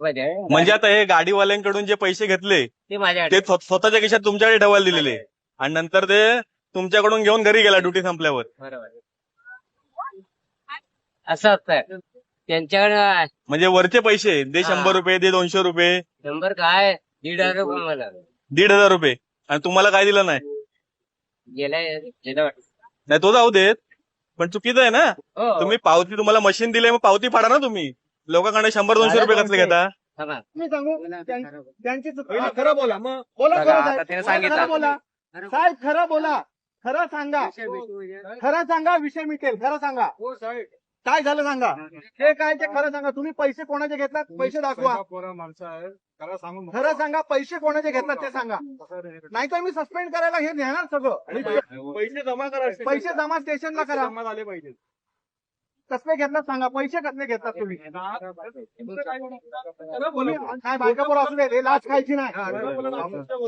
म्हणजे? आता हे गाडीवाल्यांकडून जे पैसे घेतले ते माझ्याकडे ते स्व- स्वतःच्या खिशात तुमच्याकडे ठेवायला दिलेले. आणि नंतर ते तुमच्याकडून घेऊन घरी गेला ड्युटी संपल्यावर. बरोबर. असं असतं. त्यांच्याकडे म्हणजे वरचे पैसे दे हा. शंभर रुपये दे दोनशे रुपये. शंभर काय? दीड हजार रुपये मला. दीड हजार रुपये. आणि तुम्हाला काय दिलं नाही? गेल्या वाटतं. नाही तो जाऊ देत. पण चुकीचं आहे ना? हो. तुम्ही पावती तुम्हाला मशीन दिले मग पावती फाडा ना तुम्ही. लोकांकडे शंभर दोनशे रुपये कसले घेता. मी सांगू त्यां- त्यांची चूक हा, खरं बोला मग. बोला बघा, खरं आता साहेब. त्याने बोला, सांगितलं. खरं बोला. साहेब खरं बोला. खरं सांगा. खरं सांगा विषय मिटेल. खरं सांगा. काय झालं सांगा? हे काय ते खरं सांगा? तुम्ही पैसे कोणाचे घेतलात? पैसे दाखवा. खरं सांगा पैसे कोणाचे घेतलात ते सांगा. नाहीतर मी सस्पेंड करायला हे नेणार सगळं. पैसे जमा करा. पैसे जमा स्टेशनला करा. जमा झाले पाहिजे कसले घेतलात सांगा? पैसे कसले घेतलात तुम्ही? काय बायका बोला असू दे लाच खायची नाही.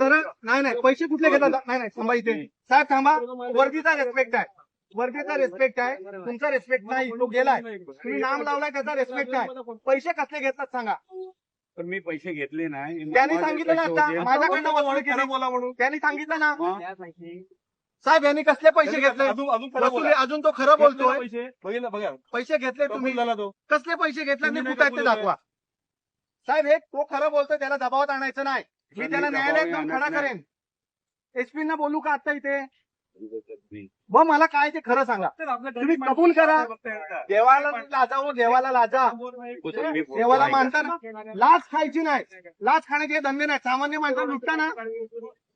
तर नाही नाही पैसे कुठले घेतात? नाही नाही थांबा इथे. साहेब थांबा. वर्दीचा रेस्पेक्ट आहे. वर्दीचा रेस्पेक्ट आहे. तुमचा रेस्पेक्ट नाही. तो गेलाय. तुम्ही नाम लावलाय त्याचा रेस्पेक्ट आहे. पैसे कसले घेतात सांगा? पण मी पैसे घेतले नाही. त्यांनी सांगितलं ना आता. माझ्याकडनं वसूल केली. बोला म्हणून त्यांनी सांगितलं ना. साहेब यांनी कसले पैसे घेतले? अजून वसुली तो खरं बोलतोय. पैसे? बघा. पैसे घेतले तुम्ही. कसले पैसे घेतले आणि नाही कुठे आहेत ते दाखवा. साहेब हे तो खरं बोलतोय त्याला दबावात आणायचं नाही. मी त्याला न्यायालयात खडा. करेन. एसपी ना बोलू का आता इथे? व मला काय ते खरं सांगा. तुम्ही कबूल करा. देवाला लाजा हो देवाला लाजा. देवाला मानताना लाच खायची नाही. लाच खाण्याचे धंदे नाही. सामान्य माणसाला लुटता ना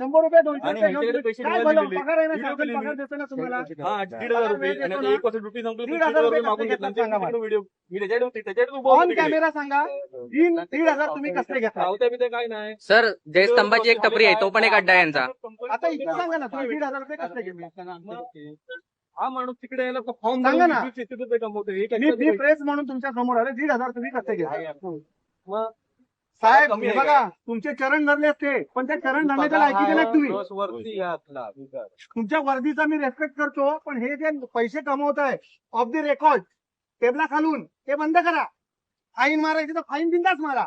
शंभर रुपये आणि पैसे व्हिडिओ केले मी. हा दीड हजार आणि आता एक वर्ष ड्युटी संपली दीड हजार रुपये मागून कसले घेतला घेतला सांगा व्हिडिओ मी त्याच्याकडे त्याच्याकडे तू ऑन तिकडे. कॅमेरा सांगा. तीन दीड हजार तुम्ही कसले घेतला पावत्या बिवत्या काय नाही. सर जयस्तंभाची एक टपरी आहे तो पण एक अड्डा आहे यांचा. आता इथे सांगा ना तुम्ही दीड हजार रुपये कसले घेतले हा माणूस तिकडे यायला फॉर्म सांगा ना. रुपये कमवतो हे मी प्रेस म्हणून तुमच्यासमोर आले दीड हजार तुम्ही कसले घेतले मग साहेब हे बघा तुमचे चरण धरले असते पण त्या चरण धरण्याच्या लायकीचे तुम्ही. वरती आपला तुमच्या वर्दीचा मी रेस्पेक्ट करतो पण हे जे पैसे कमवत आहे ऑफ दी रेकॉर्ड टेबला खालून ते बंद करा. फाईन मारायची तर फाईन बिंदाच मारा.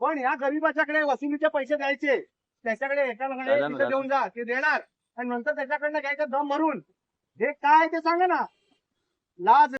पण या गरीबाच्याकडे वसुलीचे पैसे द्यायचे त्याच्याकडे एकाला तिथे देऊन जा ते देणार. आणि नंतर त्याच्याकडनं घ्यायचं दम भरून. हे काय ते सांगा ना. लाज